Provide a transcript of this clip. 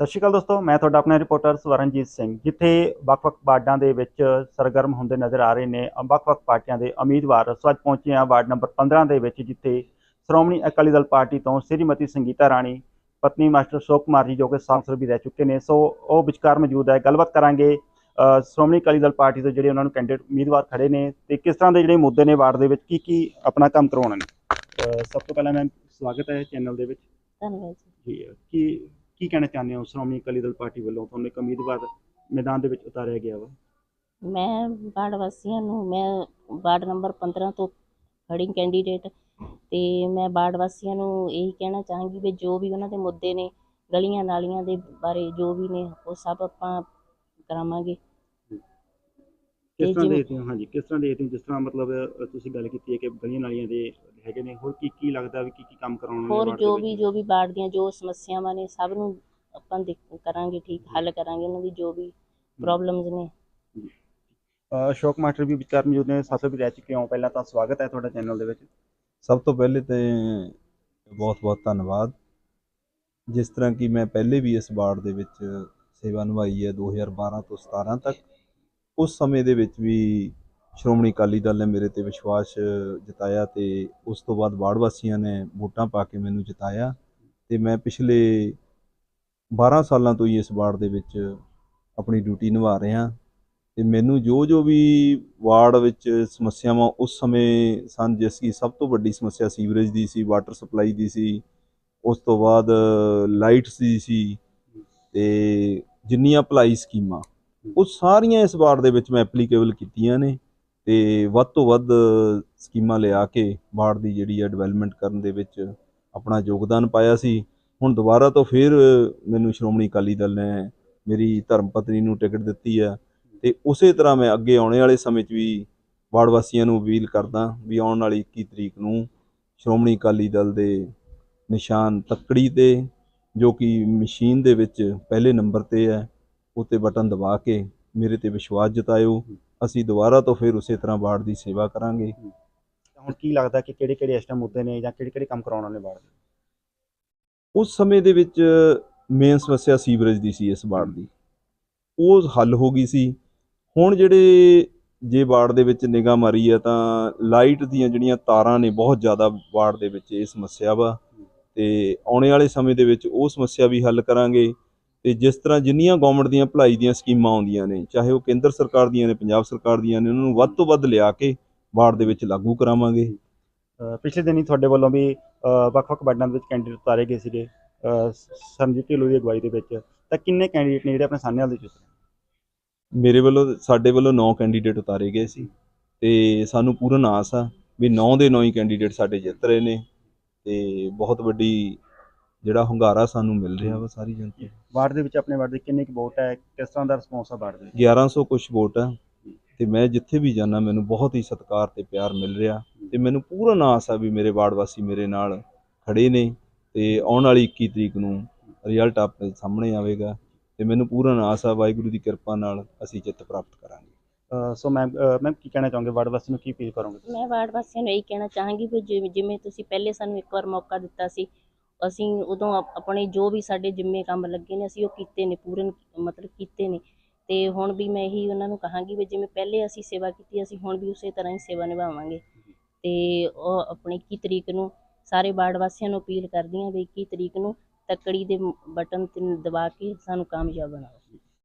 ਸਤਿ ਸ਼੍ਰੀ ਅਕਾਲ ਦੋਸਤੋ ਮੈਂ ਤੁਹਾਡਾ ਆਪਣਾ ਰਿਪੋਰਟਰ ਸਵਰਨਜੀਤ ਸਿੰਘ। ਜਿੱਥੇ ਵੱਖ-ਵੱਖ ਵਾਰਡਾਂ ਦੇ ਵਿੱਚ ਸਰਗਰਮ ਹੁੰਦੇ ਨਜ਼ਰ ਆ ਰਹੇ ਨੇ ਵੱਖ-ਵੱਖ ਪਾਰਟੀਆਂ ਦੇ ਉਮੀਦਵਾਰ। ਸੋ ਅੱਜ ਪਹੁੰਚੇ ਹਾਂ ਵਾਰਡ ਨੰਬਰ 15 ਦੇ ਵਿੱਚ ਜਿੱਥੇ ਸ਼੍ਰੋਮਣੀ ਅਕਾਲੀ ਦਲ ਪਾਰਟੀ ਤੋਂ ਸ੍ਰੀਮਤੀ ਸੰਗੀਤਾ ਰਾਣੀ ਪਤਨੀ ਮਾਸਟਰ ਅਸ਼ੋਕ ਕੁਮਾਰ ਜੀ ਜੋ ਕਿ ਸਾਂਸਦ ਵੀ ਰਹਿ ਚੁੱਕੇ ਨੇ। ਸੋ ਉਹ ਵਿਚਕਾਰ ਮੌਜੂਦ ਹੈ। ਗੱਲਬਾਤ ਕਰਾਂਗੇ ਸ਼੍ਰੋਮਣੀ ਅਕਾਲੀ ਦਲ ਪਾਰਟੀ ਤੋਂ ਜਿਹੜੇ ਉਹਨਾਂ ਨੂੰ ਕੈਂਡੀਡੇਟ ਉਮੀਦਵਾਰ ਖੜੇ ਨੇ ਤੇ ਕਿਸ ਤਰ੍ਹਾਂ ਦੇ ਜਿਹੜੇ ਮੁੱਦੇ ਨੇ ਵਾਰਡ ਦੇ ਵਿੱਚ ਕੀ ਕੀ ਆਪਣਾ ਕੰਮ ਕਰਵਾਉਣਾ ਨੇ? ਸਭ ਤੋਂ ਪਹਿਲਾਂ ਮੈਂ ਸਵਾਗਤ ਹੈ ਚੈਨਲ ਦੇ ਵਿੱਚ। ਧੰਨਵਾਦ ਜੀ। ਕੀ ਕੀ ਕਹਿਣਾ ਚਾਹੁੰਦੇ ਹੋ? ਸ਼੍ਰੋਮਣੀ ਅਕਾਲੀ ਦਲ ਪਾਰਟੀ ਵੱਲੋਂ ਤੁਹਾਨੂੰ ਇੱਕ ਉਮੀਦਵਾਰ ਮੈਦਾਨ ਦੇ ਵਿੱਚ ਉਤਾਰਿਆ ਗਿਆ ਵਾ। ਮੈਂ ਵਾਰਡ ਵਾਸੀਆਂ ਨੂੰ, ਮੈਂ ਵਾਰਡ ਨੰਬਰ 15 ਤੋਂ ਖੜੀ ਕੈਂਡੀਡੇਟ ਤੇ ਮੈਂ ਵਾਰਡ ਵਾਸੀਆਂ ਨੂੰ ਇਹੀ ਕਹਿਣਾ ਚਾਹਾਂਗੀ ਵੀ ਜੋ ਵੀ ਉਹਨਾਂ ਦੇ ਮੁੱਦੇ ਨੇ, ਗਲੀਆਂ ਨਾਲੀਆਂ ਦੇ ਬਾਰੇ ਜੋ ਵੀ ਨੇ, ਉਹ ਸਭ ਆਪਾਂ ਕਰਾਵਾਂਗੇ। ਕਿਸ ਤਰ੍ਹਾਂ ਦੇਖਦੇ ਹੋ ਹਾਂਜੀ ਕਿਸ ਤਰ੍ਹਾਂ ਦੇਖਦੇ ਹੋ ਜਿਸ ਤਰ੍ਹਾਂ ਮਤਲਬ ਅ, ਤੁਸੀਂ ਗੱਲ ਕੀਤੀ ਹੈ ਕਿ ਗਲੀਆਂ ਨਾਲੀਆਂ ਦੇ ਹੈਗੇ ਨੇ ਹੋਰ ਕੀ ਕੀ ਲੱਗਦਾ ਵੀ ਕੀ ਕੀ ਕੰਮ ਕਰਾਉਣ ਹੋਰ ਵਾਰਡ ਦੇ ਜੋ ਵਿੱਚ? ਵੀ ਜੋ ਵੀ ਵਾਰਡ ਦੀਆਂ ਜੋ ਸਮੱਸਿਆਵਾਂ ਨੇ ਸਭ ਨੂੰ ਆਪਾਂ ਦੇਖ ਕਰਾਂਗੇ ਠੀਕ ਹੱਲ ਕਰਾਂਗੇ ਉਹਨਾਂ ਦੀ ਜੋ ਵੀ ਪ੍ਰੋਬਲਮਸ ਨੇ। ਅ, ਅਸ਼ੋਕ ਮਾਸਟਰ ਵੀ ਵਿਚਾਰ ਮੌਜੂਦ ਨੇ ਸਾਥੋਂ ਵੀ ਰਹਿ ਚੁੱਕੇ ਹੋ ਪਹਿਲਾਂ ਤਾਂ ਸਵਾਗਤ ਹੈ ਤੁਹਾਡਾ ਚੈਨਲ ਦੇ ਵਿੱਚ। ਸਭ ਤੋਂ ਪਹਿਲੇ ਤੇ ਬਹੁਤ-ਬਹੁਤ ਧੰਨਵਾਦ। ਜਿਸ ਤਰ੍ਹਾਂ ਕਿ ਮੈਂ ਪਹਿਲੇ ਵੀ ਇਸ ਵਾਰਡ ਦੇ ਵਿੱਚ ਸੇਵਾ ਨਿਭਾਈ ਹੈ 2012 ਤੋਂ 17 ਤੱਕ। ਉਸ ਸਮੇਂ ਦੇ ਵਿੱਚ ਵੀ ਸ਼੍ਰੋਮਣੀ ਅਕਾਲੀ ਦਲ ਨੇ ਮੇਰੇ ਤੇ ਵਿਸ਼ਵਾਸ ਜਤਾਇਆ ਤੇ ਉਸ ਤੋਂ ਬਾਅਦ ਵਾਰਡ ਵਾਸੀਆਂ ਨੇ ਵੋਟਾਂ ਪਾ ਕੇ ਮੈਨੂੰ ਜਿਤਾਇਆ ਤੇ ਮੈਂ ਪਿਛਲੇ 12 ਸਾਲਾਂ ਤੋਂ ਹੀ ਇਸ ਵਾਰਡ ਦੇ ਵਿੱਚ ਆਪਣੀ ਡਿਊਟੀ ਨਿਭਾ ਰਿਹਾ। ਤੇ ਮੈਨੂੰ ਜੋ ਜੋ ਵੀ ਵਾਰਡ ਵਿੱਚ ਸਮੱਸਿਆਵਾਂ ਉਸ ਸਮੇਂ ਸਨ, ਜਿਸ ਦੀ ਸਭ ਤੋਂ ਵੱਡੀ ਸਮੱਸਿਆ ਸੀਵਰੇਜ ਦੀ ਸੀ, ਵਾਟਰ ਸਪਲਾਈ ਦੀ ਸੀ, ਉਸ ਤੋਂ ਬਾਅਦ ਲਾਈਟਸ ਦੀ ਸੀ ਤੇ ਜਿੰਨੀਆਂ ਭਲਾਈ ਸਕੀਮਾਂ ਉਹ ਸਾਰੀਆਂ ਇਸ ਵਾਰਡ ਦੇ ਵਿੱਚ ਮੈਂ ਐਪਲੀਕੇਬਲ ਕੀਤੀਆਂ ਨੇ ਤੇ ਵੱਧ ਤੋਂ ਵੱਧ ਸਕੀਮਾਂ ਲਿਆ ਕੇ ਵਾਰਡ ਦੀ ਜਿਹੜੀ ਹੈ ਡਿਵੈਲਪਮੈਂਟ ਕਰਨ ਦੇ ਵਿੱਚ ਆਪਣਾ ਯੋਗਦਾਨ ਪਾਇਆ ਸੀ। ਹੁਣ ਦੁਬਾਰਾ ਤੋਂ ਫਿਰ ਮੈਨੂੰ ਸ਼੍ਰੋਮਣੀ ਅਕਾਲੀ ਦਲ ਨੇ ਮੇਰੀ ਧਰਮ ਪਤਨੀ ਨੂੰ ਟਿਕਟ ਦਿੱਤੀ ਹੈ ਤੇ ਉਸੇ ਤਰ੍ਹਾਂ ਮੈਂ ਅੱਗੇ ਆਉਣੇ ਵਾਲੇ ਸਮੇਂ 'ਚ ਵੀ ਵਾਰਡ ਵਾਸੀਆਂ ਨੂੰ ਅਪੀਲ ਕਰਦਾ ਵੀ ਆਉਣ ਵਾਲੀ 21 ਤਰੀਕ ਨੂੰ ਸ਼੍ਰੋਮਣੀ ਅਕਾਲੀ ਦਲ ਦੇ ਨਿਸ਼ਾਨ ਤੱਕੜੀ ਤੇ ਜੋ ਕਿ ਮਸ਼ੀਨ ਦੇ ਵਿੱਚ ਪਹਿਲੇ ਨੰਬਰ ਤੇ ਹੈ। ਉੱਤੇ ਬਟਨ ਦਬਾ ਕੇ ਮੇਰੇ ਤੇ ਵਿਸ਼ਵਾਸ ਜਤਾਇਓ। ਅਸੀਂ ਦੁਬਾਰਾ ਤੋਂ ਫਿਰ ਉਸੇ ਤਰ੍ਹਾਂ ਵਾਰਡ ਦੀ ਸੇਵਾ ਕਰਾਂਗੇ। ਹੁਣ ਕੀ ਲੱਗਦਾ ਕਿ ਕਿਹੜੇ ਕਿਹੜੇ ਇਸ ਟਾਈਮ ਮੁੱਦੇ ਨੇ ਜਾਂ ਕਿਹੜੇ ਕਿਹੜੇ ਕੰਮ ਕਰਾਉਣ ਵਾਲੇ ਦੇ ਉਸ ਸਮੇਂ ਦੇ ਵਿੱਚ ਮੇਨ ਸਮੱਸਿਆ ਸੀਵਰੇਜ ਦੀ ਸੀ ਇਸ ਵਾਰਡ ਦੀ। ਉਹ ਹੱਲ ਹੋ ਗਈ ਸੀ। ਹੁਣ ਜਿਹੜੇ ਜੇ ਵਾਰਡ ਦੇ ਵਿੱਚ ਨਿਗਾਹ ਮਾਰੀ ਆ ਤਾਂ ਲਾਈਟ ਦੀਆਂ ਜਿਹੜੀਆਂ ਤਾਰਾਂ ਨੇ ਬਹੁਤ ਜ਼ਿਆਦਾ ਵਾਰਡ ਦੇ ਵਿੱਚ ਇਹ ਸਮੱਸਿਆ ਵਾ। ਤੇ ਆਉਣੇ ਵਾਲੇ ਸਮੇਂ ਦੇ ਵਿੱਚ ਉਹ ਸਮੱਸਿਆ ਵੀ ਹੱਲ ਕਰਾਂਗੇ। ਤੇ ਜਿਸ ਤਰ੍ਹਾਂ ਜਿੰਨੀਆਂ ਗਵਰਨਮੈਂਟ ਦੀਆਂ ਭਲਾਈ ਦੀਆਂ ਸਕੀਮਾਂ ਆਉਂਦੀਆਂ ਨੇ ਚਾਹੇ ਉਹ ਕੇਂਦਰ ਸਰਕਾਰ ਦੀਆਂ ਨੇ ਪੰਜਾਬ ਸਰਕਾਰ ਦੀਆਂ ਨੇ ਉਹਨਾਂ ਨੂੰ ਵੱਧ ਤੋਂ ਵੱਧ ਲਿਆ ਕੇ ਵਾਰਡ ਦੇ ਵਿੱਚ ਲਾਗੂ ਕਰਾਵਾਂਗੇ। ਪਿਛਲੇ ਦਿਨੀ ਤੁਹਾਡੇ ਵੱਲੋਂ ਵੀ ਵੱਖ-ਵੱਖ ਵਾਰਡਾਂ ਦੇ ਵਿੱਚ ਕੈਂਡੀਡੇਟ ਉਤਾਰੇ ਗਏ ਸੀਗੇ ਅ, ਸਰਨਜੀਤ ਢਿੱਲੋਂ ਦੀ ਅਗਵਾਈ ਦੇ ਵਿੱਚ। ਤਾਂ ਕਿੰਨੇ ਕੈਂਡੀਡੇਟ ਨੇ ਜਿਹੜੇ ਆਪਣੇ ਸਾਹਮਣੇ ਵਾਲੇ ਦੇ ਚੁੱਕੇ ਮੇਰੇ ਵੱਲੋਂ ਸਾਡੇ ਵੱਲੋਂ 9 ਕੈਂਡੀਡੇਟ ਉਤਾਰੇ ਗਏ ਸੀ ਤੇ ਸਾਨੂੰ ਪੂਰਨ ਆਸ ਆ ਵੀ 9 ਦੇ 9 ਹੀ ਕੈਂਡੀਡੇਟ ਸਾਡੇ ਜਿੱਤ ਰਹੇ ਨੇ ਤੇ ਬਹੁਤ ਵੱਡੀ ਜਿਹੜਾ ਹੁੰਗਾਰਾ ਸਾਨੂੰ ਮਿਲ ਰਿਹਾ ਵਾ ਸਾਰੀ ਜਨਤਾ ਵਾਰਡ ਦੇ ਵਿੱਚ ਆਪਣੇ ਵਾਰਡ ਦੇ ਕਿੰਨੇ ਕੁ ਵੋਟ ਹੈ? ਕਿਸ ਤਰ੍ਹਾਂ ਦਾ ਰਿਸਪੌਂਸ ਆ ਵਾਰਡ ਦੇ ਵਿੱਚ? 1100 ਕੁਛ ਵੋਟ ਆ ਤੇ ਮੈਂ ਜਿੱਥੇ ਵੀ ਜਾਣਾ ਮੈਨੂੰ ਬਹੁਤ ਹੀ ਸਤਿਕਾਰ ਤੇ ਪਿਆਰ ਮਿਲ ਰਿਹਾ ਤੇ ਮੈਨੂੰ ਪੂਰਨ ਆਸ ਆ ਵੀ ਮੇਰੇ ਵਾਰਡ ਵਾਸੀ ਮੇਰੇ ਨਾਲ ਖੜੇ ਨੇ ਤੇ ਆਉਣ ਵਾਲੀ 21 ਤਰੀਕ ਨੂੰ ਰਿਜ਼ਲਟ ਆਪਣੇ ਸਾਹਮਣੇ ਆਵੇਗਾ ਤੇ ਮੈਨੂੰ ਪੂਰਨ ਆਸ ਆ ਵਾਹਿਗੁਰੂ ਦੀ ਕਿਰਪਾ ਨਾਲ ਅਸੀਂ ਜਿੱਤ ਪ੍ਰਾਪਤ ਕਰਾਂਗੇ। ਸੋ ਮੈਂ ਮੈਂ ਕੀ ਕਹਿਣਾ ਚਾਹੋਗੇ? ਵਾਰਡ ਵਾਸੀ ਨੂੰ ਕੀ ਅਪੀਲ ਕਰੋਗੇ ਤੁਸੀਂ? ਮੈਂ ਵਾਰਡ ਵਾਸੀਆਂ ਨੂੰ ਇਹੀ ਕਹਿਣਾ ਚਾਹਾਂਗੀ ਵੀ ਜਿਵੇਂ ਜਿਵੇਂ ਤੁਸੀਂ ਪਹਿਲੇ ਸਾਨੂੰ ਇੱਕ ਵਾਰ ਮੌਕਾ ਦਿੱਤਾ ਸੀ ਅਸੀਂ ਉਦੋਂ ਆਪਣੇ ਜੋ ਵੀ ਸਾਡੇ ਜਿੰਮੇ ਕੰਮ ਲੱਗੇ ਨੇ, ਅਸੀਂ ਉਹ ਕੀਤੇ ਨੇ, ਪੂਰਨ ਮਤਲਬ ਕੀਤੇ ਨੇ। ਤੇ ਹੁਣ ਵੀ ਮੈਂ ਇਹੀ ਉਹਨਾਂ ਨੂੰ ਕਹਾਂਗੀ ਵੀ ਜਿਵੇਂ ਪਹਿਲੇ ਅਸੀਂ ਸੇਵਾ ਕੀਤੀ, ਅਸੀਂ ਹੁਣ ਵੀ ਉਸੇ ਤਰ੍ਹਾਂ ਹੀ ਸੇਵਾ ਨਿਭਾਵਾਂਗੇ। ਤੇ ਉਹ ਆਪਣੀ 21 ਤਰੀਕ ਨੂੰ ਸਾਰੇ ਵਾਰਡ ਵਾਸੀਆਂ ਨੂੰ ਅਪੀਲ ਕਰਦੀ ਹਾਂ ਵੀ 21 ਤਰੀਕ ਨੂੰ ਤੱਕੜੀ ਦੇ ਬਟਨ ਤੇ ਦਬਾ ਕੇ ਸਾਨੂੰ ਕਾਮਯਾਬ ਬਣਾਓ।